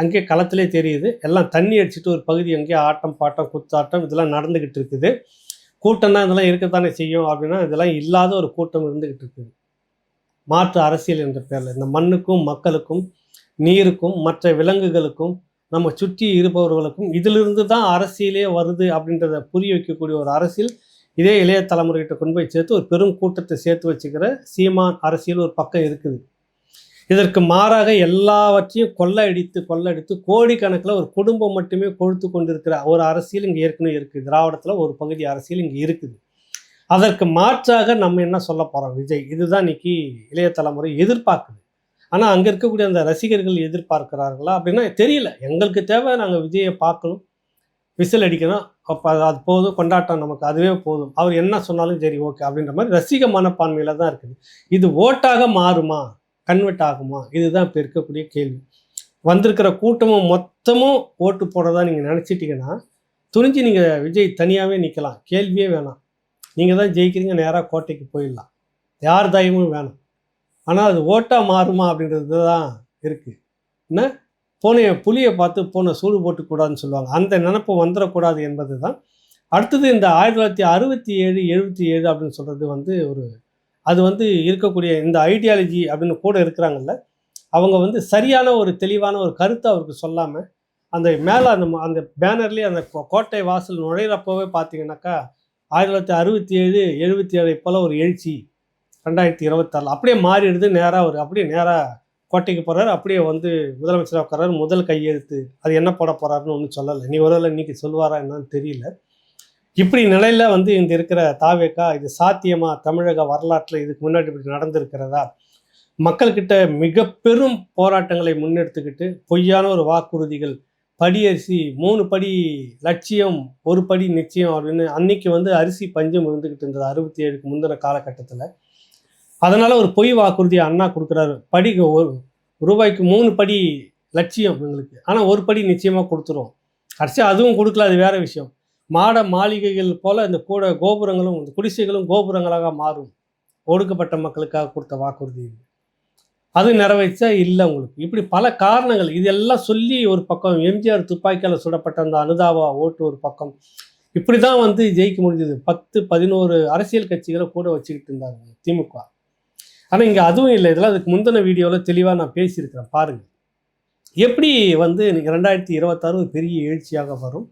அங்கே களத்திலே தெரியுது. எல்லாம் தண்ணி அடிச்சுட்டு ஒரு பகுதி அங்கேயே ஆட்டம் பாட்டம் குத்தாட்டம் இதெல்லாம் நடந்துக்கிட்டு இருக்குது. கூட்டம்னா இதெல்லாம் இருக்கத்தானே செய்யும் அப்படின்னா இதெல்லாம் இல்லாத ஒரு கூட்டம் இருந்துக்கிட்டு இருக்குது. மாற்று அரசியல் என்ற பேரில் இந்த மண்ணுக்கும் மக்களுக்கும் நீருக்கும் மற்ற விலங்குகளுக்கும் நம்ம சுற்றி இருப்பவர்களுக்கும் இதிலிருந்து தான் அரசியலே வருது அப்படின்றத புரிய வைக்கக்கூடிய ஒரு அரசியல் இதே இளைய தலைமுறைகிட்ட கொண்டு போய் சேர்த்து ஒரு பெரும் கூட்டத்தை சேர்த்து வச்சுக்கிற சீமான் அரசியல் ஒரு பக்கம் இருக்குது. இதற்கு மாறாக எல்லாவற்றையும் கொள்ளையடித்து கொள்ளையடித்து கோடிக்கணக்கில் ஒரு குடும்பம் மட்டுமே கொழுத்து கொண்டிருக்கிற ஒரு அரசியல் இங்கே ஏற்கனவே இருக்குது. திராவிடத்தில் ஒரு பகுதி அரசியல் இங்கே இருக்குது. அதற்கு மாற்றாக நம்ம என்ன சொல்ல போகிறோம் விஜய் இதுதான் இன்னைக்கு இளைய தலைமுறை எதிர்பார்க்குது. ஆனால் அங்கே இருக்கக்கூடிய அந்த ரசிகர்கள் எதிர்பார்க்கிறார்களா அப்படின்னா தெரியல. எங்களுக்கு தேவை நாங்கள் விஜயை பார்க்கணும். விசில் அடிக்கணும். அப்போ அது போதும். கொண்டாட்டம் நமக்கு அதுவே போதும். அவர் என்ன சொன்னாலும் சரி ஓகே அப்படின்ற மாதிரி ரசிக மனப்பான்மையில் தான் இருக்குது. இது ஓட்டாக மாறுமா? கன்வெர்ட் ஆகுமா? இதுதான் இப்போ இருக்கக்கூடிய கேள்வி. வந்திருக்கிற கூட்டமும் மொத்தமும் ஓட்டு போடுறதா நீங்கள் நினச்சிட்டிங்கன்னா துணிஞ்சு நீங்கள் விஜய் தனியாகவே நிற்கலாம் கேள்வியே வேணாம். நீங்கள் தான் ஜெயிக்கிறீங்க நேராக கோட்டைக்கு போயிடலாம். யார் தயமும் வேணாம். ஆனால் அது ஓட்டாக மாறுமா அப்படின்றது தான் இருக்குது என்ன? பூனையை புலியை பார்த்து பூனை சூடு போட்டுக்கூடாதுன்னு சொல்லுவாங்க. அந்த நினப்பு வந்துடக்கூடாது என்பது தான் அடுத்தது இந்த ஆயிரத்தி தொள்ளாயிரத்தி அறுபத்தி ஏழு எழுபத்தி ஏழு அப்படின்னு சொல்கிறது வந்து ஒரு அது வந்து இருக்கக்கூடிய இந்த ஐடியாலஜி அப்படின்னு கூட இருக்கிறாங்கல்ல அவங்க வந்து சரியான ஒரு தெளிவான ஒரு கருத்தை அவருக்கு சொல்லாமல் அந்த மேலே அந்த அந்த பேனர்லேயே அந்த கோட்டை வாசல் நுழையிறப்பவே பார்த்தீங்கன்னாக்கா ஆயிரத்தி தொள்ளாயிரத்தி அறுபத்தி ஏழு எழுபத்தி ஏழை போல் ஒரு எழுச்சி ரெண்டாயிரத்தி இருபத்தாறு அப்படியே மாறிடுது நேராக அவர் அப்படியே நேராக கோட்டைக்கு போகிறாரு அப்படியே வந்து முதலமைச்சராக உட்காராரு முதல் கையெழுத்து அது என்ன போட போகிறாருன்னு ஒன்றும் சொல்லலை. நீ ஒருவேளை இன்னைக்கு சொல்லுவாரா என்னன்னு தெரியல. இப்படி நிலையில வந்து இந்த இருக்கிற தாவேக்கா இது சாத்தியமா? தமிழக வரலாற்றில் இதுக்கு முன்னாடி இப்படி நடந்திருக்கிறதா? மக்கள்கிட்ட மிக பெரும் போராட்டங்களை முன்னெடுத்துக்கிட்டு பொய்யான ஒரு வாக்குறுதிகள் படியரிசி மூணு படி லட்சியம் ஒரு படி நிச்சயம் அப்படின்னு அன்னைக்கு வந்து அரிசி பஞ்சம் இருந்துக்கிட்டு இருந்தது அறுபத்தி ஏழுக்கு முந்தின காலகட்டத்தில். அதனால் ஒரு பொய் வாக்குறுதியை அண்ணா கொடுக்குறாரு. படி ஒரு ரூபாய்க்கு மூணு படி லட்சியம் எங்களுக்கு. ஆனால் ஒரு படி நிச்சயமாக கொடுத்துரும் கடைசியாக அதுவும் கொடுக்கல அது வேறு விஷயம். மாட மாளிகைகள் போல இந்த கூட கோபுரங்களும் இந்த குடிசைகளும் கோபுரங்களாக மாறும். ஒடுக்கப்பட்ட மக்களுக்காக கொடுத்த வாக்குறுதி அது நிறைவேற்றா இல்லை உங்களுக்கு. இப்படி பல காரணங்கள் இதெல்லாம் சொல்லி ஒரு பக்கம் எம்ஜிஆர் துப்பாக்கியால் சுடப்பட்ட அந்த அனுதாபா ஓட்டு ஒரு பக்கம். இப்படி தான் வந்து ஜெயிக்க முடிஞ்சது. பத்து பதினோரு அரசியல் கட்சிகளை கூட வச்சுக்கிட்டு இருந்தாங்க திமுக. ஆனால் இங்கே அதுவும் இல்லை. இதெல்லாம் அதுக்கு முந்தின வீடியோவில் தெளிவாக நான் பேசியிருக்கிறேன். பாருங்கள் எப்படி வந்து இன்னைக்கு ரெண்டாயிரத்தி இருபத்தாறு பெரிய எழுச்சியாக வரும்.